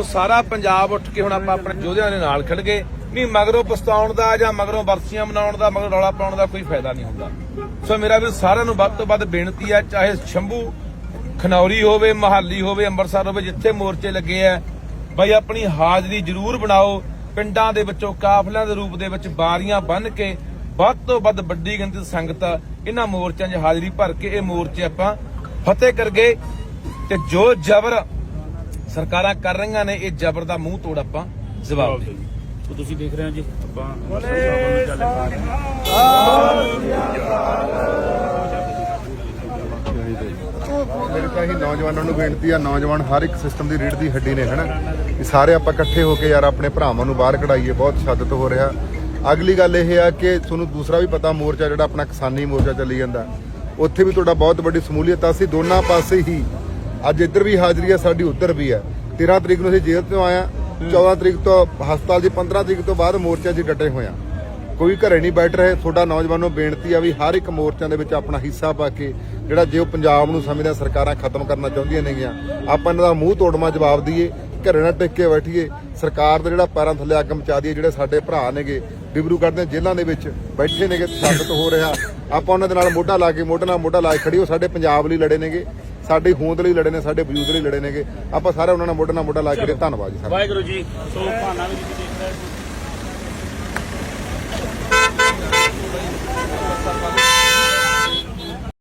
ਸੋ ਸਾਰਾ ਪੰਜਾਬ ਉੱਠ ਕੇ ਹੁਣ ਆਪਾਂ ਆਪਣੇ ਯੋਧਿਆਂ ਦੇ ਨਾਲ ਖੜ ਗਏ। ਨਹੀਂ, ਮਗਰੋਂ ਪਛਤਾਉਣ ਦਾ ਜਾਂ ਮਗਰੋਂ ਵਰਸੀਆਂ ਮਨਾਉਣ ਦਾ, ਮਗਰੋਂ ਰੌਲਾ ਪਾਉਣ ਦਾ ਕੋਈ ਫਾਇਦਾ ਨਹੀਂ ਹੁੰਦਾ। ਸੋ ਮੇਰਾ ਵੀ ਸਾਰਿਆਂ ਨੂੰ ਵੱਧ ਤੋਂ ਵੱਧ ਬੇਨਤੀ ਹੈ, ਚਾਹੇ ਸ਼ੰਭੂ ਖਨੌਰੀ ਹੋਵੇ, ਮਹਾਲੀ ਹੋਵੇ, ਅੰਮ੍ਰਿਤਸਰ ਹੋਵੇ, ਜਿੱਥੇ ਮੋਰਚੇ ਲੱਗੇ ਆ ਬਈ ਆਪਣੀ ਹਾਜ਼ਰੀ ਜ਼ਰੂਰ ਬਣਾਓ। ਪਿੰਡਾਂ ਦੇ ਵਿੱਚੋਂ, ਕਾਫਲਿਆਂ ਦੇ ਰੂਪ ਦੇ ਵਿੱਚ ਬਾਰੀਆਂ ਬੰਨ ਕੇ, ਵੱਧ ਤੋਂ ਵੱਧ ਵੱਡੀ ਗਿਣਤੀ ਦੀ ਸੰਗਤ ਇਹਨਾਂ ਮੋਰਚਿਆਂ 'ਚ ਹਾਜ਼ਰੀ ਭਰ ਕੇ ਇਹ ਮੋਰਚੇ ਆਪਾਂ ਫਤਿਹ ਕਰ ਗਏ। ਤੇ ਜੋ ਜ਼ਬਰ ਸਰਕਾਰਾਂ ਕਰ ਰਹੀਆਂ ਨੇ ਇਹ ਜ਼ਬਰ ਦਾ ਮੂੰਹ ਤੋੜ ਆਪਾਂ ਜਵਾਬ ਦੇ ਸੋ ਤੁਸੀਂ ਦੇਖ ਰਹੇ ਹੋ ਜੀ ਆਪਾਂ ਅੰਮ੍ਰਿਤਸਰ ਸਾਹਿਬ। ਮੇਰੇ ਤਾਂ ਹੀ ਨੌਜਵਾਨਾਂ ਨੂੰ ਬੇਨਤੀ ਆ ਨੌਜਵਾਨ ਹਰ ਇੱਕ ਸਿਸਟਮ ਦੀ ਰੀੜ ਦੀ ਹੱਡੀ ਨੇ ਹਨਾ? ਕਿ ਸਾਰੇ ਆਪਾਂ ਇਕੱਠੇ ਹੋ ਕੇ ਯਾਰ ਆਪਣੇ ਭਰਾਵਾਂ ਨੂੰ ਬਾਹਰ ਕਢਾਈਏ ਬਹੁਤ ਸ਼ਾਦਤ ਹੋ ਰਿਹਾ। ਅਗਲੀ ਗੱਲ ਇਹ ਆ ਕਿ ਤੁਹਾਨੂੰ ਦੂਸਰਾ ਵੀ ਪਤਾ ਮੋਰਚਾ ਜਿਹੜਾ ਆਪਣਾ ਕਿਸਾਨੀ ਮੋਰਚਾ ਚੱਲੀ ਜਾਂਦਾ। ਉੱਥੇ ਵੀ ਤੁਹਾਡਾ ਬਹੁਤ ਵੱਡੀ ਸਮੂਲੀਅਤ ਆ ਅਸੀਂ ਦੋਨਾਂ ਪਾਸੇ ਹੀ ਅੱਜ ਇੱਧਰ ਵੀ ਹਾਜ਼ਰੀ ਹੈ, ਸਾਡੀ ਉੱਧਰ ਵੀ ਹੈ। 13 ਤਰੀਕ ਨੂੰ ਅਸੀਂ ਜੇਲ੍ਹ ਤੋਂ ਆਇਆ 14 ਤਰੀਕ ਤੋਂ ਹਸਪਤਾਲ ਦੀ 15 ਤਰੀਕ ਤੋਂ ਬਾਅਦ ਮੋਰਚਾ 'ਚ ਡਟੇ ਹੋਇਆ ਕੋਈ ਘਰੇ ਨਹੀਂ ਬੈਠ ਰਹੇ, ਤੁਹਾਡਾ ਨੌਜਵਾਨ ਨੂੰ ਬੇਨਤੀ ਆ ਵੀ ਹਰ ਇੱਕ ਮੋਰਚਿਆਂ ਦੇ ਵਿੱਚ ਆਪਣਾ ਹਿੱਸਾ ਪਾ ਕੇ ਜਿਹੜਾ ਜੇ ਉਹ ਪੰਜਾਬ ਨੂੰ ਸਮੇਂ ਦੀਆਂ ਸਰਕਾਰਾਂ ਖਤਮ ਕਰਨਾ ਚਾਹੁੰਦੀਆਂ ਨੇਗੀਆਂ, ਆਪਾਂ ਇਹਨਾਂ ਦਾ ਮੂੰਹ ਤੋੜਮਾ ਜਵਾਬ ਦਈਏ, ਘਰੇ ਨਾ ਟਿਕ ਕੇ ਬੈਠੀਏ। ਸਰਕਾਰ ਦਾ ਜਿਹੜਾ ਪੈਰਾਂ ਥੱਲੇ ਅੱਗ ਮਚਾ ਦਈਏ, ਜਿਹੜੇ ਸਾਡੇ ਭਰਾ ਨੇਗੇ ਡਿਬਰੂਗੜ੍ਹ ਦੇ ਜੇਲ੍ਹਾਂ ਦੇ ਵਿੱਚ ਬੈਠੇ ਨੇਗੇ ਤਸ਼ੱਦਦ ਹੋ ਰਿਹਾ। ਆਪਾਂ ਉਹਨਾਂ ਦੇ ਨਾਲ ਮੋਢਾ ਲਾ ਕੇ, ਮੋਢਾ ਨਾਲ ਮੋਢਾ ਲਾ ਕੇ ਖੜੀ ਉਹ ਸਾਡੇ ਪੰਜਾਬ ਲਈ ਲੜੇ ਨੇਗੇ। ਸਾਡੀ ਹੋਂਦ ਲਈ ਲੜੇ ਨੇ ਸਾਡੇ ਵਜੂਦ ਲਈ ਲੜੇ ਨੇਗੇ। ਆਪਾਂ ਸਾਰੇ ਉਹਨਾਂ ਨਾਲ ਮੋਢਾ ਨਾਲ ਮੋਢਾ ਲਾ ਕੇ ਧੰਨਵਾਦ ਜੀ ਸਾਰਿਆਂ ਦਾ। ਵਾਹਿਗੁਰੂ ਜੀ ਸੋ ਭਾਨਾ ਵੀ ਤੁਸੀਂ ਦੇਖ